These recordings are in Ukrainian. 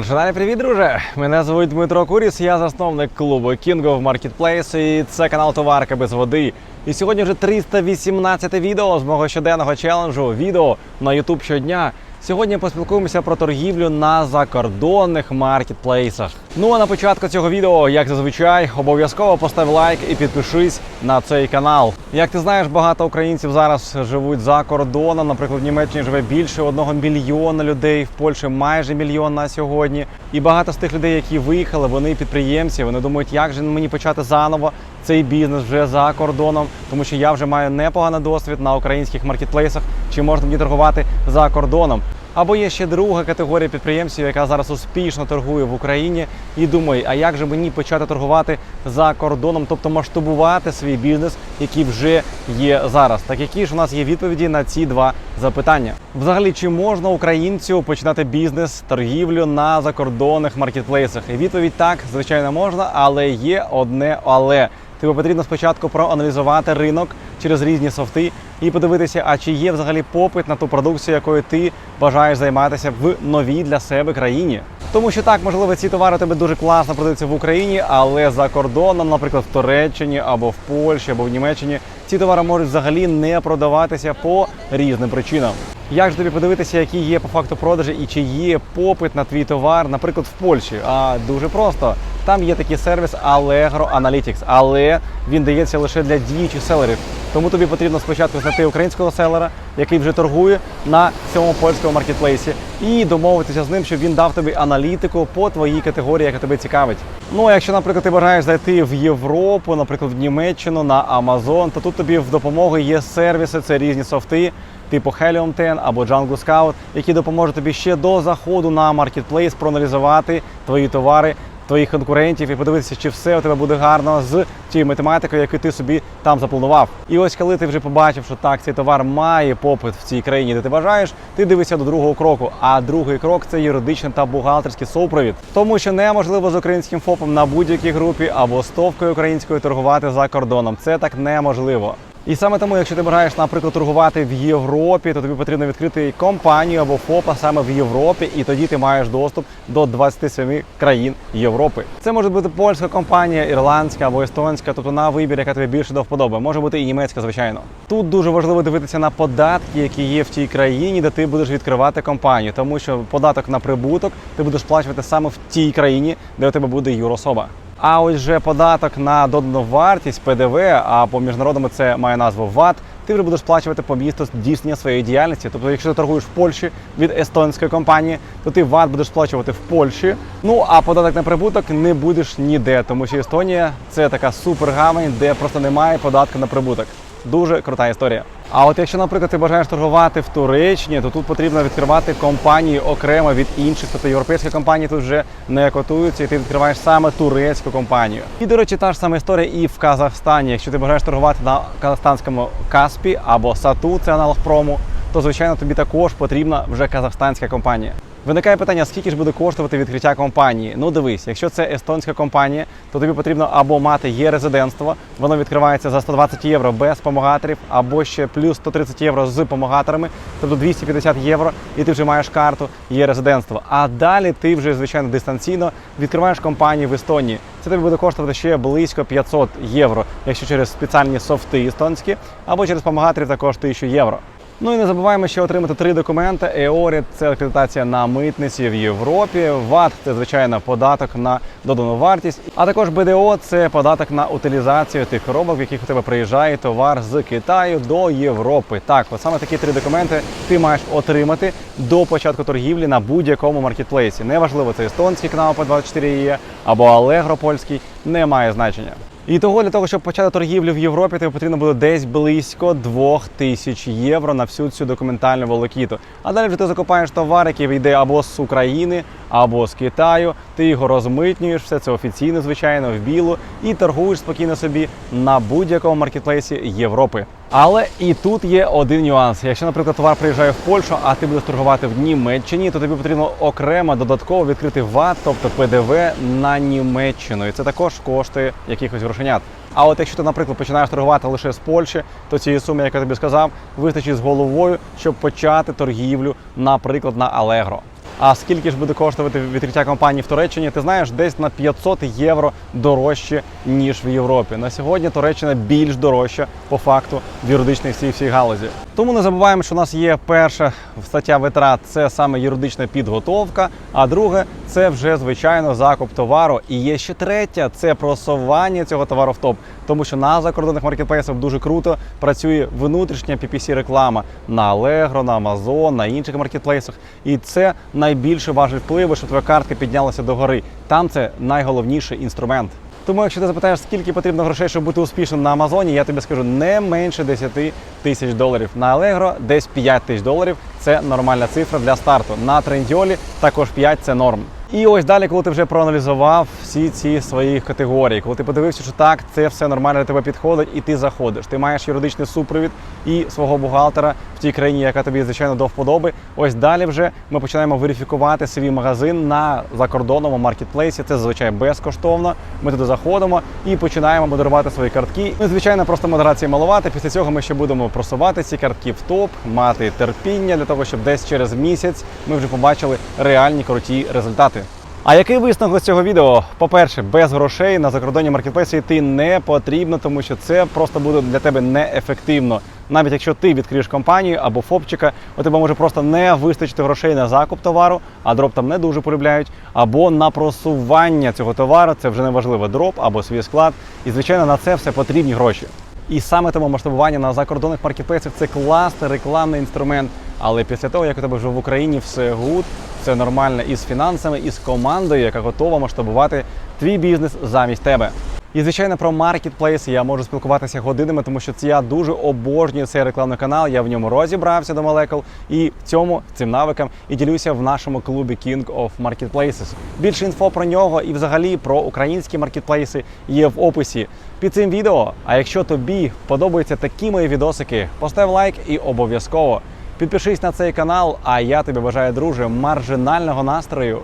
Маршиналі, привіт, друже! Мене звуть Дмитро Куріс, я засновник клубу King of Marketplace і це канал Товарка без води. І сьогодні вже 318 відео з мого щоденного челенджу. Відео на YouTube щодня. Сьогодні поспілкуємося про торгівлю на закордонних маркетплейсах. Ну а на початку цього відео, як зазвичай, обов'язково постав лайк і підпишись на цей канал. Як ти знаєш, багато українців зараз живуть за кордоном. Наприклад, в Німеччині живе більше одного мільйона людей, в Польщі майже мільйон на сьогодні. І багато з тих людей, які виїхали, вони підприємці. Вони думають, як же мені почати заново цей бізнес вже за кордоном, тому що я вже маю непоганий досвід на українських маркетплейсах. Чи можна мені торгувати за кордоном? Або є ще друга категорія підприємців, яка зараз успішно торгує в Україні і думає, а як же мені почати торгувати за кордоном, тобто масштабувати свій бізнес, який вже є зараз. Так які ж у нас є відповіді на ці два запитання? Взагалі, чи можна українцю починати бізнес, торгівлю на закордонних маркетплейсах? І відповідь так, звичайно, можна, але є одне але. Тобі потрібно спочатку проаналізувати ринок через різні софти і подивитися, а чи є взагалі попит на ту продукцію, якою ти бажаєш займатися в новій для себе країні. Тому що так, можливо, ці товари тебе дуже класно продаються в Україні, але за кордоном, наприклад, в Туреччині або в Польщі, або в Німеччині, ці товари можуть взагалі не продаватися по різним причинам. Як ж тобі подивитися, які є по факту продажі і чи є попит на твій товар, наприклад, в Польщі? А дуже просто. Там є такий сервіс Allegro Analytics, але він дається лише для діючих селерів. Тому тобі потрібно спочатку знайти українського селера, який вже торгує на цьому польському маркетплейсі, і домовитися з ним, щоб він дав тобі аналітику по твоїй категорії, яка тебе цікавить. Ну а якщо, наприклад, ти бажаєш зайти в Європу, наприклад, в Німеччину на Amazon, то тут тобі в допомогу є сервіси, це різні софти. Типу Helium 10 або Django Scout, які допоможуть тобі ще до заходу на маркетплейс проаналізувати твої товари, твоїх конкурентів і подивитися, чи все у тебе буде гарно з тією математикою, яку ти собі там запланував. І ось коли ти вже побачив, що так цей товар має попит в цій країні, де ти бажаєш, ти дивишся до другого кроку. А другий крок це юридичний та бухгалтерський супровід, тому що неможливо з українським ФОПом на будь-якій групі або стовкою українською торгувати за кордоном. Це так неможливо. І саме тому, якщо ти бажаєш, наприклад, торгувати в Європі, то тобі потрібно відкрити компанію або ФОПа саме в Європі, і тоді ти маєш доступ до 27 країн Європи. Це може бути польська компанія, ірландська або естонська, тобто на вибір, яка тобі більше до вподоби. Може бути і німецька, звичайно. Тут дуже важливо дивитися на податки, які є в тій країні, де ти будеш відкривати компанію, тому що податок на прибуток ти будеш сплачувати саме в тій країні, де у тебе буде юрособа. А ось же податок на додану вартість ПДВ, а по міжнародному це має назву ВАТ, ти вже будеш сплачувати по місту здійснення своєї діяльності. Тобто, якщо ти торгуєш в Польщі від естонської компанії, то ти ВАТ будеш сплачувати в Польщі. Ну а податок на прибуток не будеш ніде, тому що Естонія це така супергавань, де просто немає податку на прибуток. Дуже крута історія. А от якщо, наприклад, ти бажаєш торгувати в Туреччині, то тут потрібно відкривати компанії окремо від інших. Тобто європейські компанії тут вже не котуються, і ти відкриваєш саме турецьку компанію. І, до речі, та ж сама історія і в Казахстані. Якщо ти бажаєш торгувати на казахстанському Каспі або Сату, це аналог прому, то звичайно тобі також потрібна вже казахстанська компанія. Виникає питання, скільки ж буде коштувати відкриття компанії. Ну дивись, якщо це естонська компанія, то тобі потрібно або мати є резидентство, воно відкривається за 120 євро без помагаторів, або ще плюс 130 євро з помагаторами, тобто 250 євро, і ти вже маєш карту є резидентство. А далі ти вже звичайно дистанційно відкриваєш компанію в Естонії. Це тобі буде коштувати ще близько 500 євро, якщо через спеціальні софти естонські, або через помагаторів також 1000 євро. Ну і не забуваємо ще отримати три документи. EORIT – це акредитація на митниці в Європі. ВАТ це звичайно податок на додану вартість. А також БДО це податок на утилізацію тих коробок, в яких у тебе приїжджає товар з Китаю до Європи. Так, от саме такі три документи ти маєш отримати до початку торгівлі на будь-якому маркетплейсі. Неважливо, це естонський канал по 24 є або Allegro польський, не має значення. І того для того, щоб почати торгівлю в Європі, тобі потрібно буде десь близько 2000 євро на всю цю документальну волокіту. А далі вже ти закупаєш товар, який вийде або з України, або з Китаю. Ти його розмитнюєш, все це офіційно, звичайно, в білу, і торгуєш спокійно собі на будь-якому маркетплейсі Європи. Але і тут є один нюанс. Якщо, наприклад, товар приїжджає в Польщу, а ти будеш торгувати в Німеччині, то тобі потрібно окремо додатково відкрити ВАТ, тобто ПДВ на Німеччину. І це також коштує якихось грошенят. А от якщо ти, наприклад, починаєш торгувати лише з Польщі, то цієї суми, як я тобі сказав, вистачить з головою, щоб почати торгівлю, наприклад, на Allegro. А скільки ж буде коштувати відкриття компанії в Туреччині? Ти знаєш, десь на 500 євро дорожче ніж в Європі. На сьогодні Туреччина більш дорожча по факту в юридичній всій всій галузі. Тому не забуваємо, що у нас є перша стаття витрат це саме юридична підготовка. А друге це вже звичайно закуп товару. І є ще третя це просування цього товару в топ. Тому що на закордонних маркетплейсах дуже круто працює внутрішня PPC реклама на Allegro, на Amazon, на інших маркетплейсах. І це найбільше важить впливу, що твоя картка піднялася догори. Там це найголовніший інструмент. Тому, якщо ти запитаєш, скільки потрібно грошей, щоб бути успішним на Амазоні, я тобі скажу не менше 10 тисяч доларів. На Allegro десь 5 тисяч доларів. Це нормальна цифра для старту. На Трендіолі також 5 – це норм. І ось далі, коли ти вже проаналізував всі ці свої категорії, коли ти подивився, що так, це все нормально для тебе підходить, і ти заходиш. Ти маєш юридичний супровід і свого бухгалтера в тій країні, яка тобі звичайно до вподоби. Ось далі вже ми починаємо верифікувати свій магазин на закордонному маркетплейсі. Це зазвичай безкоштовно. Ми туди заходимо і починаємо модерувати свої картки. Ну, звичайно, просто модерації малувати. Після цього ми ще будемо просувати ці картки в топ, мати терпіння для того, щоб десь через місяць ми вже побачили реальні круті результати. А який висновок з цього відео? По-перше, без грошей на закордонні маркетплейсі йти не потрібно, тому що це просто буде для тебе неефективно. Навіть якщо ти відкриєш компанію або ФОПчика, у тебе може просто не вистачити грошей на закуп товару, а дроп там не дуже полюбляють, або на просування цього товару, це вже не важливо, дроп або свій склад. І звичайно на це все потрібні гроші. І саме тому масштабування на закордонних маркетплейсах це класний рекламний інструмент. Але після того, як у тебе вже в Україні все гуд, все нормально і з фінансами, і з командою, яка готова масштабувати твій бізнес замість тебе. І звичайно про маркетплейси я можу спілкуватися годинами, тому що я дуже обожнюю цей рекламний канал. Я в ньому розібрався до молекул і в цьому цим навикам і ділюся в нашому клубі King of Marketplaces. Більше інфо про нього і взагалі про українські маркетплейси є в описі під цим відео. А якщо тобі подобаються такі мої відосики, постав лайк і обов'язково підпишись на цей канал. А я тобі бажаю, друже, маржинального настрою.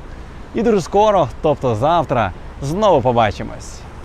І дуже скоро, тобто завтра, знову побачимось.